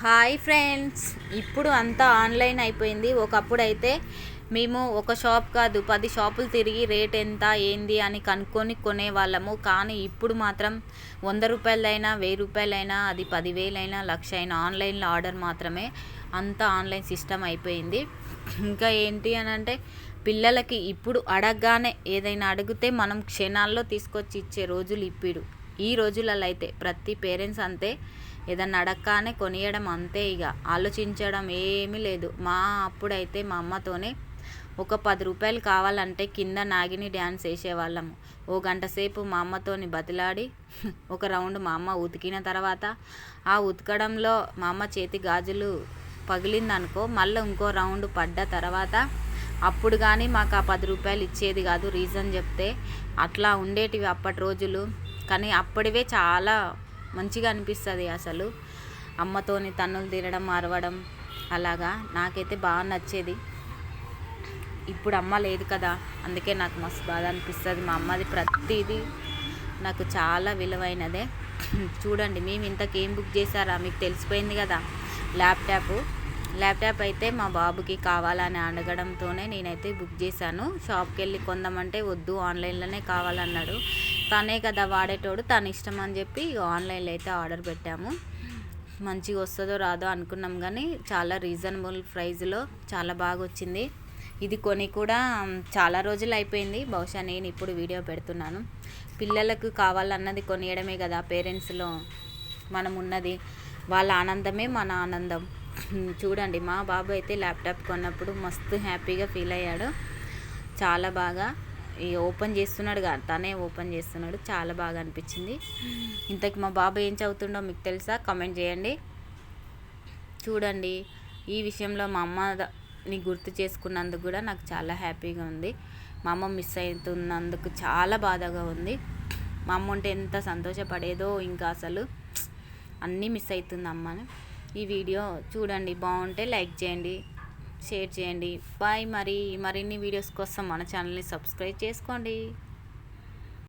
Hi friends ఇప్పుడు అంతా online అయిపోయింది. ఒకప్పుడు అయితే మేము ఒక షాప్ కాదు పది షాపులు తిరిగి రేట్ ఎంత ఏంది అని కనుక్కొని కొనేవాళ్ళము. కానీ ఇప్పుడు మాత్రం వంద రూపాయలైనా వెయ్యి రూపాయలైనా అది పదివేలైనా లక్ష అయినా ఆన్లైన్లో ఆర్డర్ మాత్రమే అంతా ఆన్లైన్ సిస్టమ్ అయిపోయింది. ఇంకా ఏంటి అని అంటే పిల్లలకి ఇప్పుడు అడగగానే ఏదైనా అడిగితే మనం క్షణాల్లో తీసుకొచ్చి ఇచ్చే రోజులు ఇప్పుడు. ఈ రోజులలో అయితే ప్రతి పేరెంట్స్ అంతే. ఏదన్నా అడగగానే కొనియడం అంతే ఇక. ఆలోచించడం ఏమీ లేదు. మా అప్పుడైతే మా అమ్మతోనే ఒక పది రూపాయలు కావాలంటే కింద నాగిని డ్యాన్స్ వేసేవాళ్ళము. ఓ గంట సేపు మా అమ్మతోని బతిలాడి ఒక రౌండ్ మా అమ్మ ఉతికిన తర్వాత ఆ ఉతకడంలో మా అమ్మ చేతి గాజులు పగిలిందనుకో మళ్ళీ ఇంకో రౌండ్ పడ్డ తర్వాత అప్పుడు కానీ మాకు ఆ పది రూపాయలు ఇచ్చేది కాదు రీజన్ చెప్తే. అట్లా ఉండేటివి అప్పటి రోజులు. కానీ అప్పటివే చాలా మంచిగా అనిపిస్తుంది అసలు. అమ్మతోని తన్నులు తీరడం అరవడం అలాగా నాకైతే బాగా నచ్చేది. ఇప్పుడు అమ్మ లేదు కదా అందుకే నాకు మస్తు బాధ అనిపిస్తుంది. మా అమ్మది ప్రతిదీ నాకు చాలా విలువైనదే. చూడండి మేము ఇంతకేం బుక్ చేశారా? మీకు తెలిసిపోయింది కదా ల్యాప్టాప్. ల్యాప్టాప్ అయితే మా బాబుకి కావాలని అడగడంతోనే నేనైతే బుక్ చేశాను. షాప్కి వెళ్ళి కొందామంటే వద్దు ఆన్లైన్లోనే కావాలన్నాడు. తనే కదా వాడేటోడు తన ఇష్టం అని చెప్పి ఆన్లైన్లో అయితే ఆర్డర్ పెట్టాము. మంచిగా వస్తుందో రాదో అనుకున్నాం కానీ చాలా రీజనబుల్ ప్రైజ్లో చాలా బాగా వచ్చింది. ఇది కొని కూడా చాలా రోజులు అయిపోయింది. బహుశా నేను ఇప్పుడు వీడియో పెడుతున్నాను. పిల్లలకు కావాలన్నది కొనియడమే కదా పేరెంట్స్లో మనం ఉన్నది. వాళ్ళ ఆనందమే మన ఆనందం. చూడండి మా బాబు అయితే ల్యాప్టాప్ కొన్నప్పుడు మస్తు హ్యాపీగా ఫీల్ అయ్యాడు. చాలా బాగా. ఈ ఓపెన్ చేస్తున్నాడు తనే ఓపెన్ చేస్తున్నాడు. చాలా బాగా అనిపించింది. ఇంతకు మా బాబు ఏం చదువుతుండో మీకు తెలుసా? కమెంట్ చేయండి. చూడండి ఈ విషయంలో మా అమ్మని గుర్తు చేసుకున్నందుకు కూడా నాకు చాలా హ్యాపీగా ఉంది. మా అమ్మ మిస్ అవుతున్నందుకు చాలా బాధగా ఉంది. మా అమ్మ ఉంటే ఎంత సంతోషపడేదో ఇంకా అసలు అన్నీ మిస్ అవుతుంది అమ్మని ఈ వీడియో చూడండి బాగుంటే లైక్ చేయండి. షేర్ చేయండి. బాయ్ మరి. మరిన్ని వీడియోస్ కోసం మన ఛానల్ని సబ్స్క్రైబ్ చేసుకోండి.